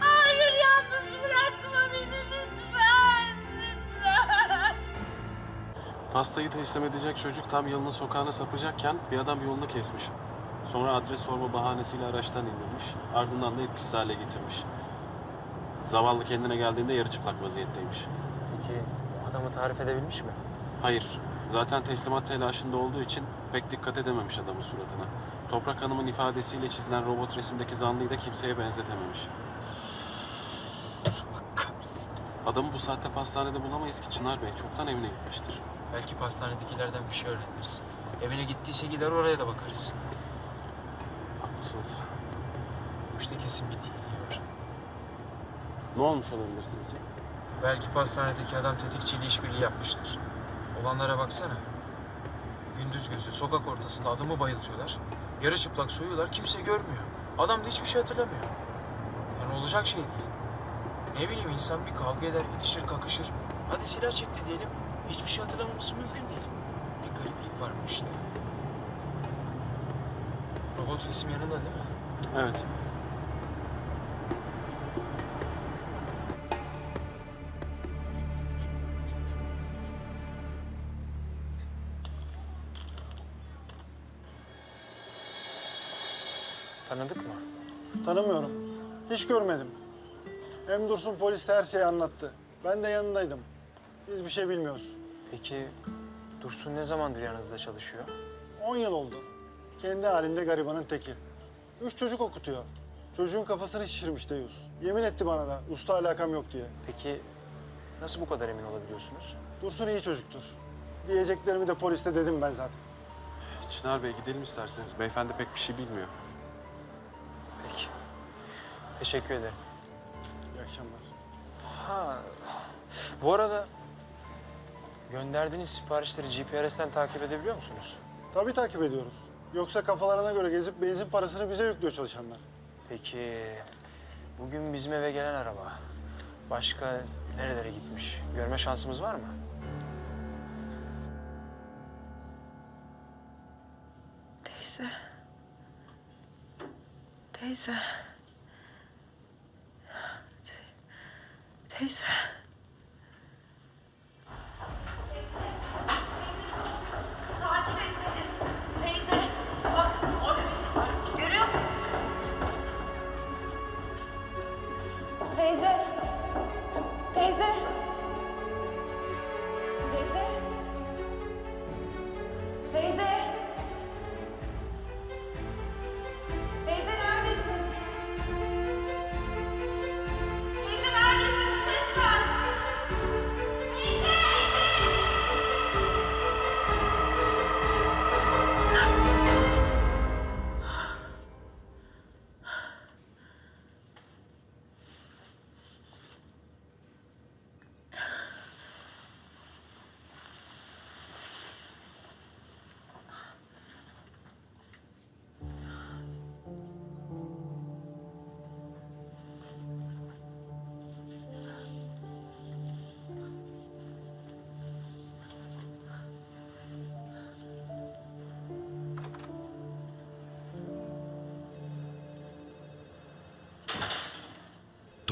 Hayır yalnız bırakma beni lütfen. Lütfen. Pastayı teslim edecek çocuk tam yılının sokağına sapacakken bir adam yolunu kesmiş. Sonra adres sorma bahanesiyle araçtan indirmiş. Ardından da etkisiz hale getirmiş. Zavallı kendine geldiğinde yarı çıplak vaziyetteymiş. Peki adamı tarif edebilmiş mi? Hayır, zaten teslimat telaşında olduğu için pek dikkat edememiş adamın suratına. Toprak Hanım'ın ifadesiyle çizilen robot resimdeki zanlıyı da kimseye benzetememiş. Adamı bu saatte pastanede bulamayız ki Çınar Bey. Çoktan evine gitmiştir. Belki pastanedekilerden bir şey öğreniriz. Evine gittiyse gider oraya da bakarız. Haklısınız. Bu işte kesin bir deliği var. Ne olmuş olabilir sizce? Belki pastanedeki adam tetikçiyle işbirliği yapmıştır. Olanlara baksana. Gündüz gözü sokak ortasında adamı bayıltıyorlar. Yarı çıplak soyuyorlar kimse görmüyor. Adam da hiçbir şey hatırlamıyor. Yani olacak şey değil. Ne bileyim insan bir kavga eder, itişir, kakışır. Hadi silah çekti diyelim. Hiçbir şey hatırlamaması mümkün değil. Bir gariplik var bu işte. Robot resim yanında değil mi? Evet. Hiç görmedim. Hem Dursun polis de her şeyi anlattı. Ben de yanındaydım. Biz bir şey bilmiyoruz. Peki Dursun ne zamandır yanınızda çalışıyor? 10 yıl oldu. Kendi halinde garibanın teki. Üç çocuk okutuyor. Çocuğun kafasını şişirmiş Deyus. Yemin etti bana da usta alakam yok diye. Peki nasıl bu kadar emin olabiliyorsunuz? Dursun iyi çocuktur. Diyeceklerimi de poliste dedim ben zaten. Çınar Bey gidelim isterseniz. Beyefendi pek bir şey bilmiyor. Teşekkür ederim. İyi akşamlar. Ha, bu arada gönderdiğiniz siparişleri GPS'ten takip edebiliyor musunuz? Tabii takip ediyoruz. Yoksa kafalarına göre gezip benzin parasını bize yüklüyor çalışanlar. Peki bugün bizim eve gelen araba başka nerelere gitmiş? Görme şansımız var mı? Teyze. Teyze. Teyze.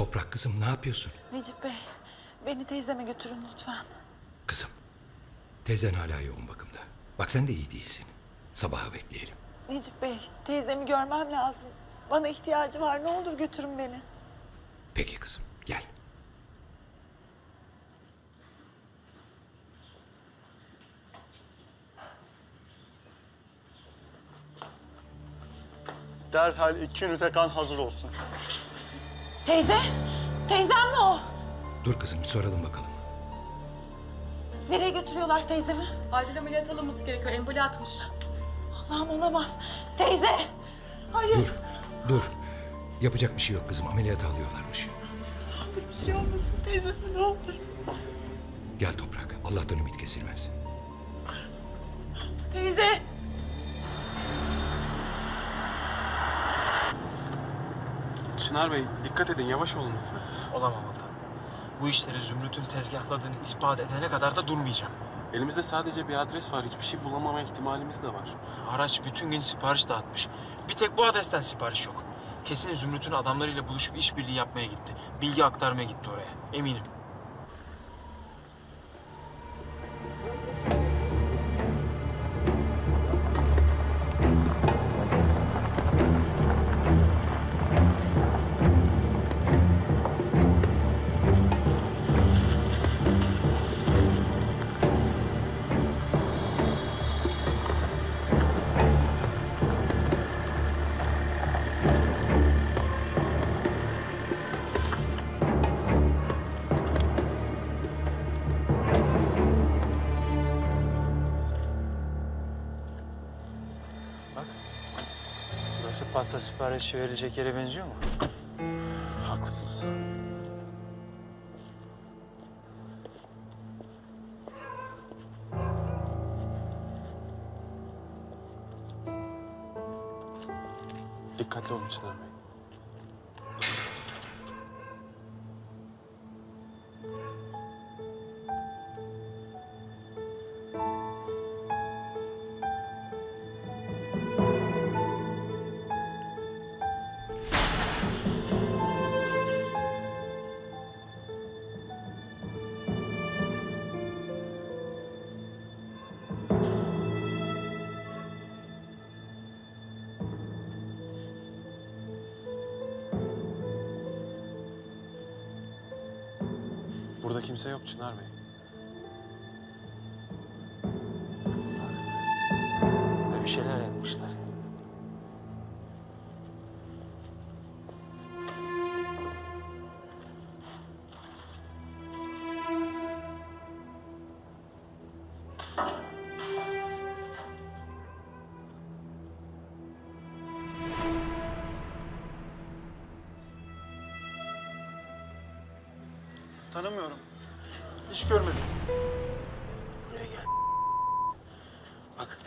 Toprak kızım ne yapıyorsun? Necip Bey, beni teyzeme götürün lütfen. Kızım, teyzen hala yoğun bakımda. Bak sen de iyi değilsin. Sabaha bekleyelim. Necip Bey, teyzemi görmem lazım. Bana ihtiyacı var. Ne olur götürün beni. Peki kızım, gel. Derhal iki ünite kan hazır olsun. Teyze, teyzem mi o? Dur kızım bir soralım bakalım. Nereye götürüyorlar teyzemi? Acil ameliyat alınması gerekiyor. Emboli atmış. Allah'ım olamaz. Teyze! Hayır. Dur, dur. Yapacak bir şey yok kızım. Ameliyata alıyorlarmış. Ne olur bir şey olmasın teyzeme ne olur. Gel Toprak. Allah'tan ümit kesilmez. Teyze! Çınar Bey dikkat edin yavaş olun lütfen. Olamam Altan. Bu işleri Zümrüt'ün tezgahladığını ispat edene kadar da durmayacağım. Elimizde sadece bir adres var. Hiçbir şey bulamama ihtimalimiz de var. Araç bütün gün sipariş dağıtmış. Bir tek bu adresten sipariş yok. Kesin Zümrüt'ün adamlarıyla buluşup işbirliği yapmaya gitti. Bilgi aktarmaya gitti oraya. Eminim. Pasta siparişi verilecek yere benziyor mu? Haklısınız. Dikkatli olun Çınar Bey. Kimse yok Çınar Bey. Bir şeyler yapmışlar. Tanımıyorum. Hiç görmedim. Buraya gel. Bak.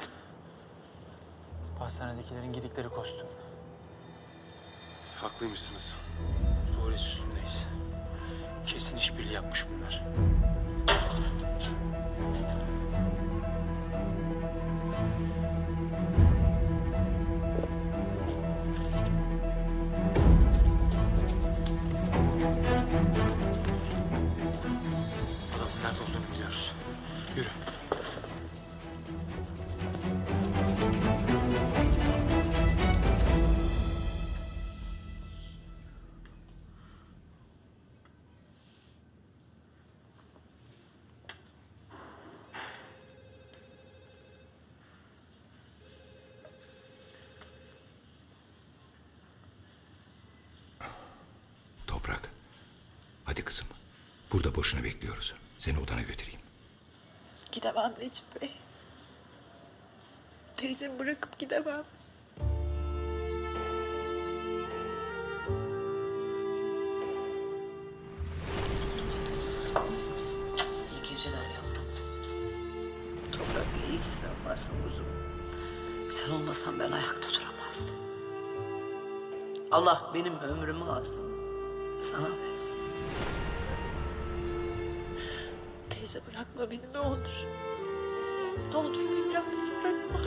Pastanedekilerin gidikleri kostüm. Haklıymışsınız. Doğru iz üstündeyiz. Kesin işbirliği yapmış bunlar. Burada boşuna bekliyoruz. Seni odana götüreyim. Gidemem Necip Bey. Teyzemi bırakıp gidemem. İyi geceler yavrum. Toprak iyi ki sen varsın kuzum. Sen olmasan ben ayakta duramazdım. Allah benim ömrümü alsın. Sana versin. Teyze bırakma beni ne olur. Ne olur beni yalnız bırakma.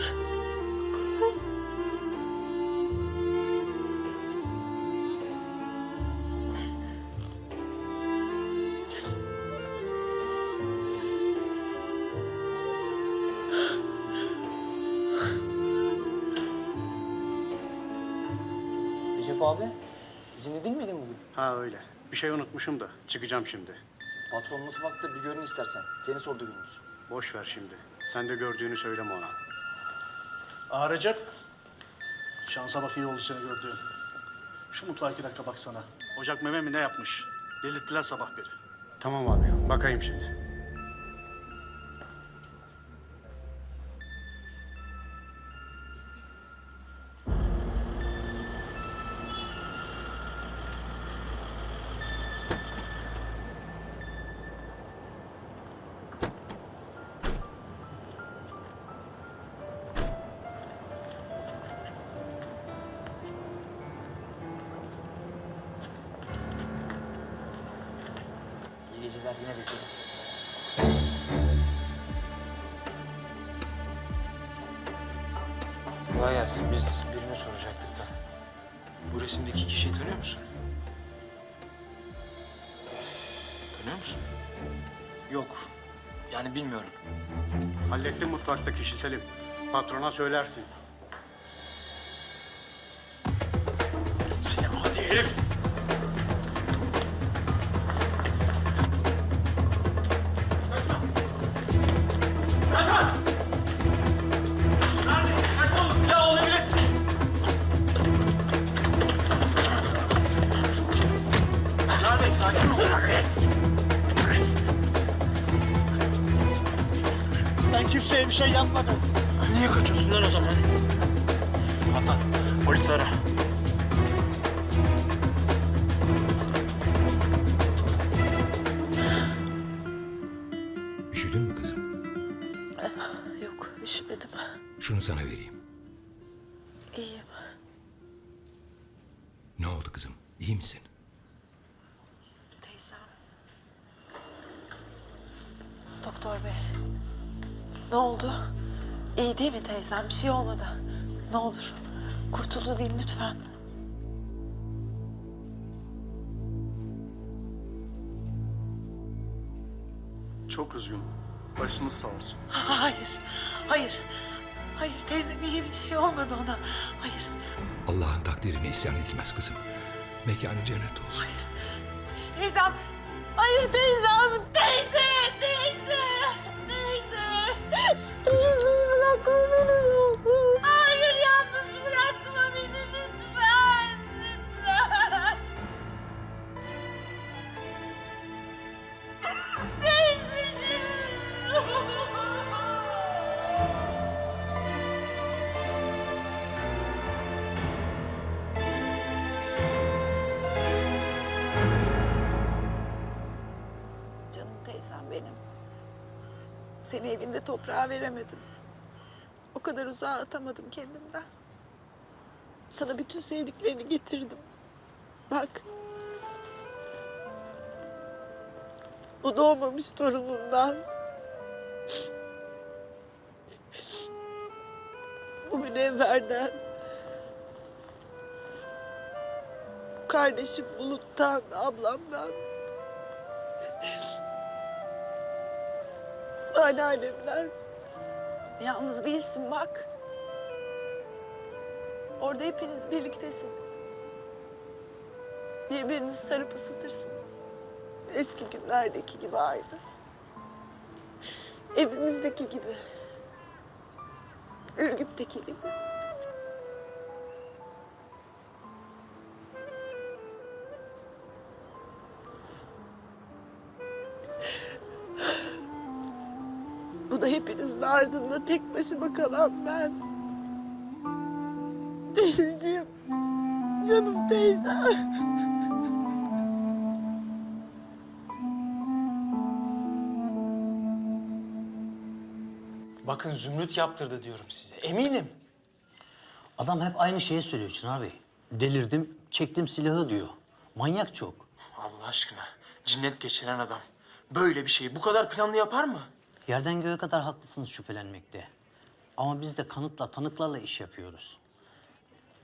Recep abi, izinli değil miydin bugün? Ha öyle. Bir şey unutmuşum da çıkacağım şimdi. Patron mutfakta bir görün istersen. Seni sordu Gündüz. Boş ver şimdi. Sen de gördüğünü söyleme ona. Aa Recep. Şansa bak iyi oldu seni gördüğüm. Şu mutfağa iki dakika baksana. Ocak meme mi ne yapmış? Delirttiler sabah beri. Tamam abi. Bakayım şimdi. Geceler, yine bekleriz. Kolay gelsin. Biz birini soracaktık da. Bu resimdeki kişiyi tanıyor musun? Tanıyor musun? Yok. Yani bilmiyorum. Hallettin mutfaktaki işi Selim. Patrona söylersin. Seni hadi herif! Ne oldu kızım? İyi misin? Teyzem. Doktor bey. Ne oldu? İyi değil mi teyzem? Bir şey olmadı. Ne olur. Kurtuldu değil lütfen. Çok üzgünüm. Başınız sağ olsun. Hayır. Hayır. Hayır teyzem iyi bir şey olmadı ona. Hayır. Allah'ın takdirine isyan edilmez kızım. Mekanı cennet olsun. Hayır teyzem. Hayır teyzem. Teyze. Teyze. Teyze. Kızım. Bırakma beni. Benim. Seni evinde toprağa veremedim. O kadar uzağa atamadım kendimden. Sana bütün sevdiklerini getirdim. Bak. Bu doğmamış torunundan. Bu münevverden. Bu kardeşim Bulut'tan, ablamdan. Anneannemden. Yalnız değilsin bak. Orada hepiniz birliktesiniz. Birbirinizi sarıp ısıtırsınız. Eski günlerdeki gibi aynı. Evimizdeki gibi. Ürgüp'teki gibi. Ardında tek başıma kalan ben. Deliciğim. Canım teyzem. Bakın Zümrüt yaptırdı diyorum size. Eminim. Adam hep aynı şeyi söylüyor Çınar Bey. Delirdim, çektim silahı diyor. Manyak çok. Allah aşkına, cinnet geçiren adam. Böyle bir şeyi bu kadar planlı yapar mı? Yerden göğe kadar haklısınız şüphelenmekte. Ama biz de kanıtla, tanıklarla iş yapıyoruz.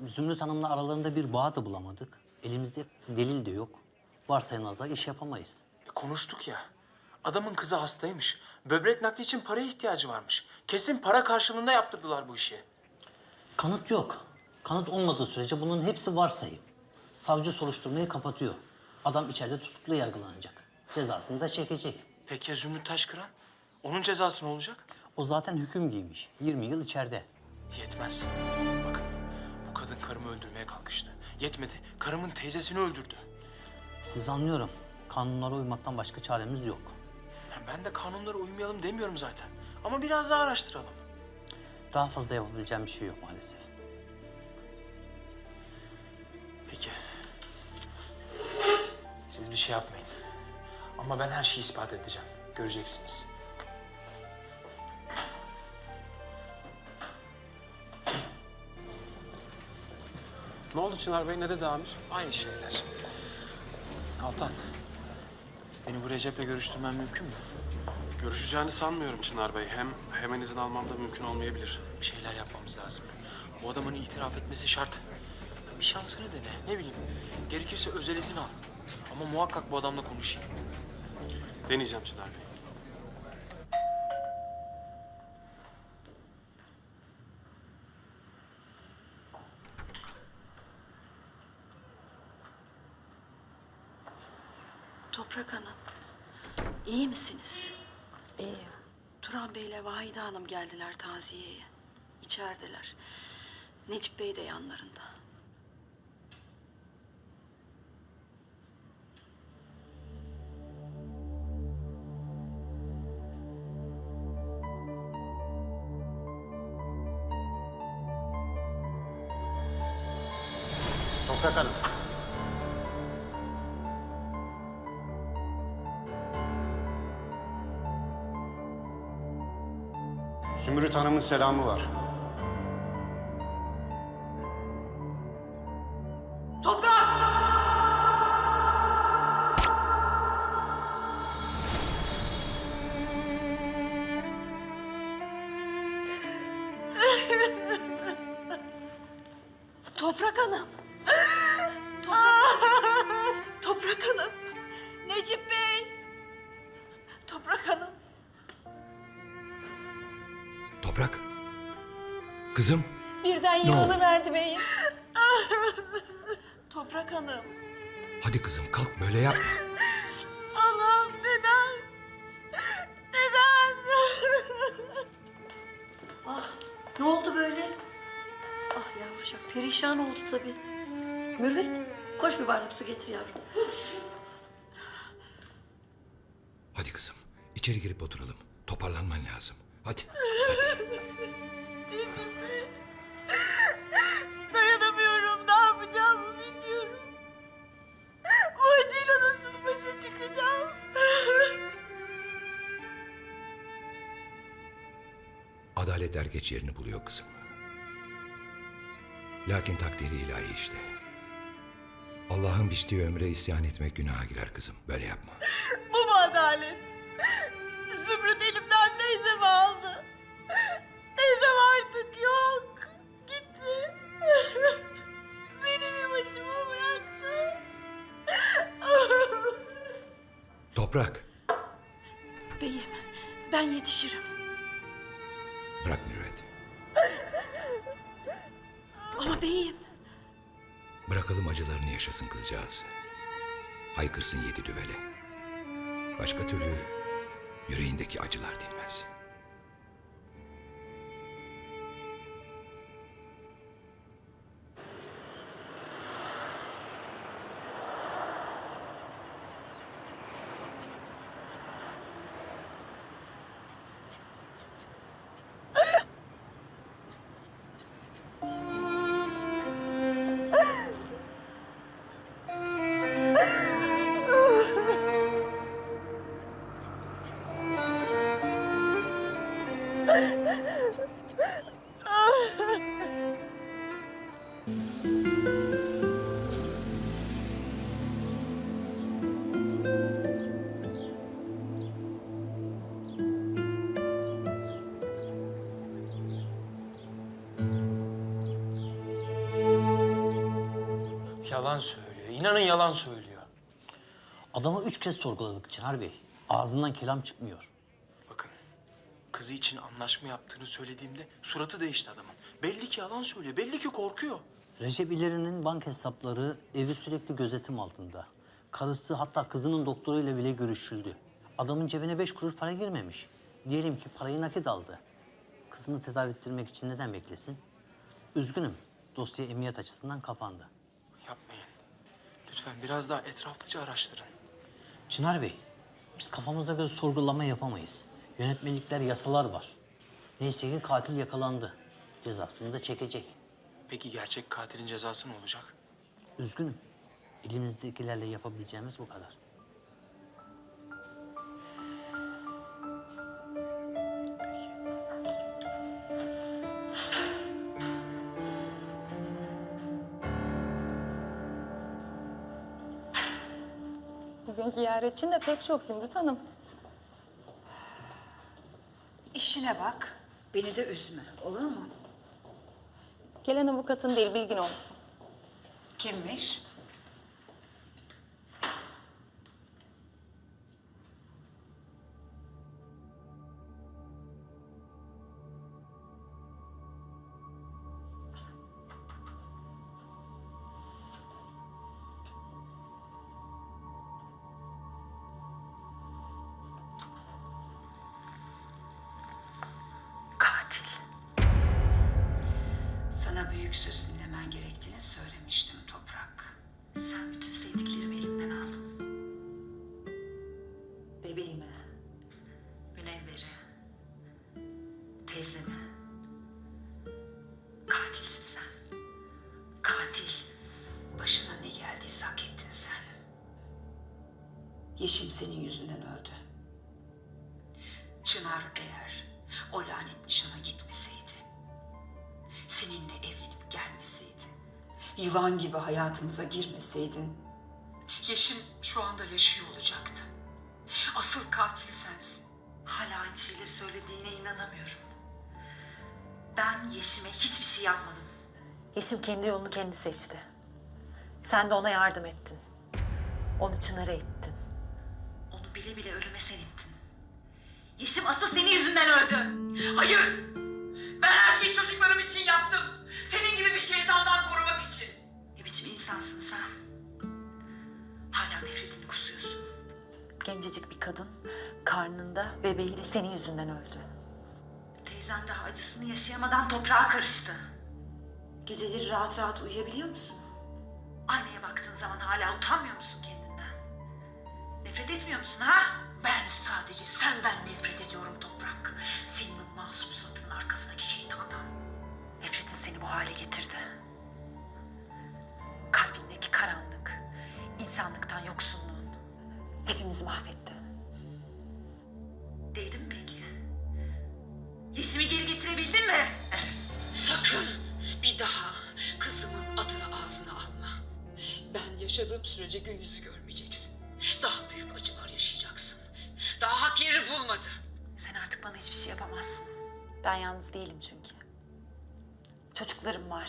Zümrüt Hanım'la aralarında bir bağ da bulamadık. Elimizde delil de yok. Varsayımlarla iş yapamayız. E, konuştuk ya. Adamın kızı hastaymış. Böbrek nakli için paraya ihtiyacı varmış. Kesin para karşılığında yaptırdılar bu işi. Kanıt yok. Kanıt olmadığı sürece bunun hepsi varsayım. Savcı soruşturmayı kapatıyor. Adam içeride tutuklu yargılanacak. Cezasını da çekecek. Peki ya Zümrüt Taşkıran? Onun cezası ne olacak? O zaten hüküm giymiş. 20 yıl içeride. Yetmez. Bakın, bu kadın karımı öldürmeye kalkıştı. Yetmedi, karımın teyzesini öldürdü. Sizi anlıyorum. Kanunlara uymaktan başka çaremiz yok. Yani ben de kanunlara uymayalım demiyorum zaten. Ama biraz daha araştıralım. Daha fazla yapabileceğim bir şey yok maalesef. Peki. Siz bir şey yapmayın. Ama ben her şeyi ispat edeceğim. Göreceksiniz. Ne oldu Çınar Bey? Ne dedi amir? Aynı şeyler. Altan, beni bu Recep'le görüştürmen mümkün mü? Görüşeceğini sanmıyorum Çınar Bey. Hem hemen izin almam da mümkün olmayabilir. Bir şeyler yapmamız lazım. Bu adamın itiraf etmesi şart. Bir şansını dene. Ne bileyim. Gerekirse özel izin al. Ama muhakkak bu adamla konuşayım. Deneyeceğim Çınar Bey. Toprak Hanım, iyi misiniz? İyiyim. Turan Bey ile Vahide Hanım geldiler taziyeye. İçerideler. Necip Bey de yanlarında. Hanım'ın selamı var. Toprak. Kızım. Birden yığılıverdi beyim. Toprak Hanım. Hadi kızım kalk böyle yapma. Allah'ım neden? Neden? Ah, ne oldu böyle? Ah yavrucak perişan oldu tabii. Mürvet, koş bir bardak su getir yavrum. Hadi kızım. içeri girip oturalım. Toparlanman lazım. Hadi. Adalet er geç yerini buluyor kızım. Lakin takdiri ilahi işte. Allah'ın biçtiği ömre isyan etmek günaha girer kızım. Böyle yapma. Bu mu adalet? Zümrüt elimden teyzemi aldı. Teyzem artık yok. Gitti. Beni bir başıma bıraktı. Toprak. Beyim, ben yetişirim. Bırak Mürvet. Ama beyim, Bırakalım acılarını yaşasın kızcağız. Haykırsın yedi düvele. Başka türlü yüreğindeki acılar dinmez. İnanın yalan söylüyor. Adamı üç kez sorguladık Çınar Bey. Ağzından kelam çıkmıyor. Bakın, kızı için anlaşma yaptığını söylediğimde suratı değişti adamın. Belli ki yalan söylüyor. Belli ki korkuyor. Recep İleri'nin banka hesapları evi sürekli gözetim altında. Karısı hatta kızının doktoruyla bile görüşüldü. Adamın cebine beş kuruş para girmemiş. Diyelim ki parayı nakit aldı. Kızını tedavi ettirmek için neden beklesin? Üzgünüm. Dosya emniyet açısından kapandı. Lütfen biraz daha etraflıca araştırın. Çınar Bey, biz kafamıza göre sorgulama yapamayız. Yönetmelikler, yasalar var. Neyse ki katil yakalandı. Cezasını da çekecek. Peki gerçek katilin cezası ne olacak? Üzgünüm. Elimizdekilerle yapabileceğimiz bu kadar. Bugün ziyaretçin de pek çok Zümrüt Hanım. işine bak. Beni de üzme, olur mu? Gelen avukatın değil bilgin olsun. Kimmiş? Katil. Başına ne geldiyse hak ettin sen. Yeşim senin yüzünden öldü. Çınar eğer o lanet nişana gitmeseydi, seninle evlenip gelmeseydi, yuvan gibi hayatımıza girmeseydin, Yeşim şu anda yaşıyor olacaktı. Asıl katil sensin. Hala aynı şeyleri söylediğine inanamıyorum. Ben Yeşim'e hiçbir şey yapmadım. Yeşim kendi yolunu kendi seçti. Sen de ona yardım ettin. Onu Çınar'a ettin. Onu bile bile ölüme sen ittin. Yeşim asıl senin yüzünden öldü. Hayır! Ben her şeyi çocuklarım için yaptım. Senin gibi bir şeytandan korumak için. Ne biçim insansın sen? Hala nefretini kusuyorsun. Gencecik bir kadın karnında bebeğiyle senin yüzünden öldü. Teyzem daha acısını yaşayamadan toprağa karıştı. Geceleri rahat rahat uyuyabiliyor musun? Aynaya baktığın zaman hala utanmıyor musun kendinden? Nefret etmiyor musun ha? Ben sadece senden nefret ediyorum Toprak. Senin o masum suratının arkasındaki şeytandan. Nefretin seni bu hale getirdi. Kalbindeki karanlık, insanlıktan yoksunluğun hepimizi mahvetti. Değdi mi peki? Yeşimi geri getirebildin mi? Sakın bir daha kızımın adını ağzına alma. Ben yaşadığım sürece gün yüzü görmeyeceksin. Daha büyük acılar yaşayacaksın. Daha hak yeri bulmadı. Sen artık bana hiçbir şey yapamazsın. Ben yalnız değilim çünkü. Çocuklarım var.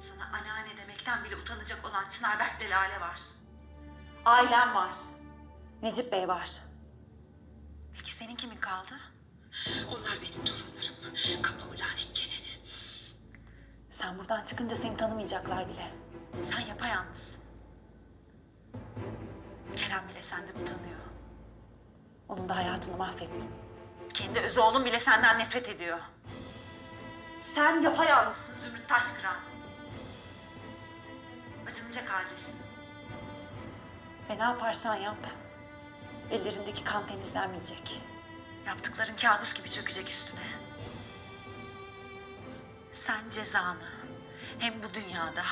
Sana anneanne demekten bile utanacak olan Çınar Berk'le Lale var. Ailem var. Necip Bey var. Peki senin kimin kaldı? Onlar benim torunlarım. Kapa o lanet çeneni. Sen buradan çıkınca seni tanımayacaklar bile. Sen yapayalnızsın. Kerem bile senden utanıyor. Onun da hayatını mahvettin. Kendi öz oğlun bile senden nefret ediyor. Sen yapayalnızsın Zümrüt Taşkıran. Acınacak haldesin. Ve ne yaparsan yap, ellerindeki kan temizlenmeyecek. Yaptıkların kabus gibi çökecek üstüne. Sen cezanı hem bu dünyada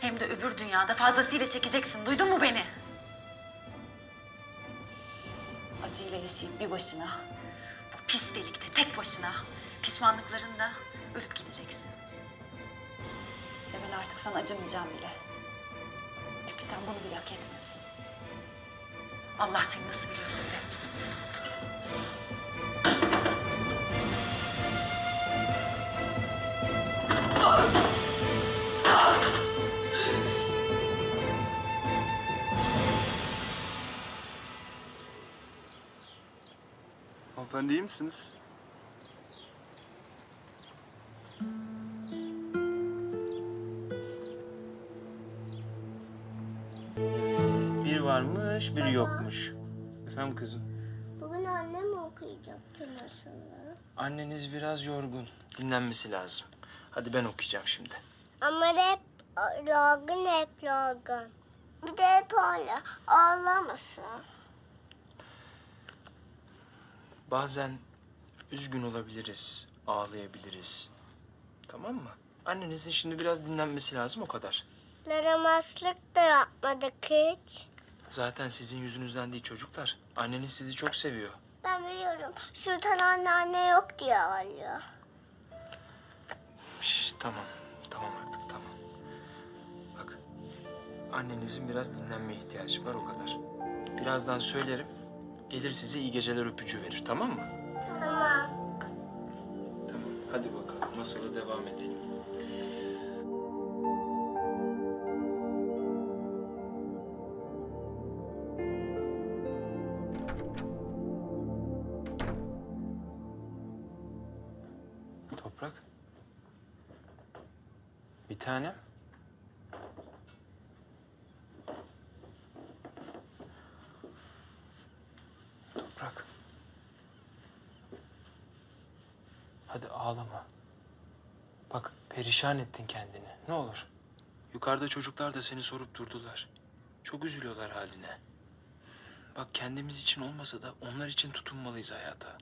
hem de öbür dünyada fazlasıyla çekeceksin. Duydun mu beni? Acıyla yaşayıp bir başına, bu pis delikte tek başına pişmanlıklarında ölüp gideceksin. Ve ben artık sana acımayacağım bile. Çünkü sen bunu bile hak etmiyorsun. Allah seni nasıl biliyorsa bilir misin? Hanımefendi iyi misiniz? Bir varmış, bir yokmuş. Efendim kızım. Bugün annem okuyacaktı masalı. Anneniz biraz yorgun. Dinlenmesi lazım. Hadi ben okuyacağım şimdi. Ama hep yorgun hep yorgun. Bir de hep öyle ağlamasın. Bazen üzgün olabiliriz, ağlayabiliriz. Tamam mı? Annenizin şimdi biraz dinlenmesi lazım o kadar. Yaramazlık da yapmadık hiç. Zaten sizin yüzünüzden değil çocuklar. Anneniz sizi çok seviyor. Ben biliyorum. Sultan anneanne yok diye ağlıyor. Şş, tamam, tamam artık tamam. Bak, annenizin biraz dinlenmeye ihtiyacı var o kadar. Birazdan söylerim, Gelir size iyi geceler öpücüğü verir tamam mı? Tamam. Tamam hadi bakalım masala devam edelim. Toprak. Bir tanem. Perişan ettin kendini. Ne olur. Yukarıda çocuklar da seni sorup durdular. Çok üzülüyorlar haline. Bak kendimiz için olmasa da onlar için tutunmalıyız hayata.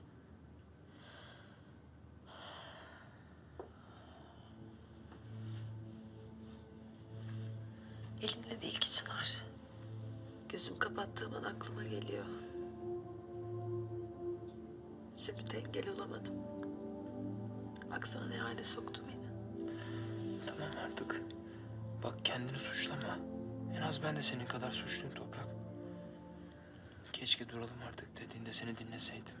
Elimle değil ki Çınar. Gözüm kapattığım an aklıma geliyor. Zümrüt'e engel olamadım. Baksana ne hale soktu beni. Tamam artık. Bak kendini suçlama. En az ben de senin kadar suçluyum Toprak. Keşke duralım artık dediğinde seni dinleseydim.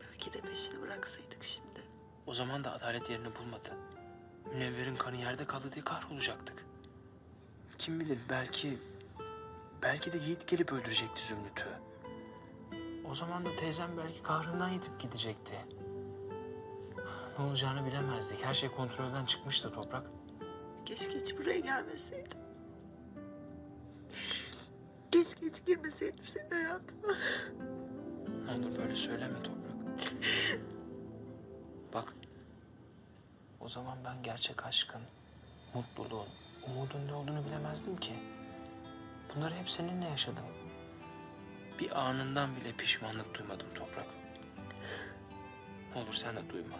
Belki de peşini bıraksaydık şimdi. O zaman da adalet yerini bulmadı. Münevver'in kanı yerde kaldı diye kahrolacaktık. Kim bilir belki... Belki de Yiğit gelip öldürecekti Zümrüt'ü. O zaman da teyzem belki kahrından yitip gidecekti. Ne olacağını bilemezdik. Her şey kontrolden çıkmıştı Toprak. Keşke hiç buraya gelmeseydim. Keşke hiç girmeseydim senin hayatına. Olur böyle söyleme Toprak. Bak. O zaman ben gerçek aşkın, mutluluğun, umudun ne olduğunu bilemezdim ki. Bunları hep seninle yaşadım. Bir anından bile pişmanlık duymadım Toprak. Ne olur sen de duyma.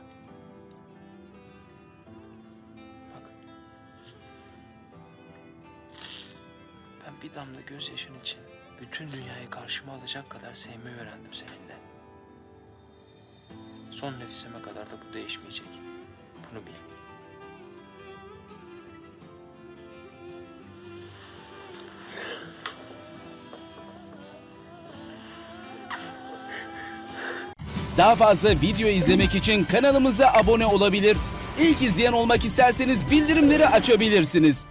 Bir damla gözyaşın için bütün dünyayı karşıma alacak kadar sevmeyi öğrendim seninle. Son nefesime kadar da bu değişmeyecek. Bunu bil. Daha fazla video izlemek için kanalımıza abone olabilir. İlk izleyen olmak isterseniz bildirimleri açabilirsiniz.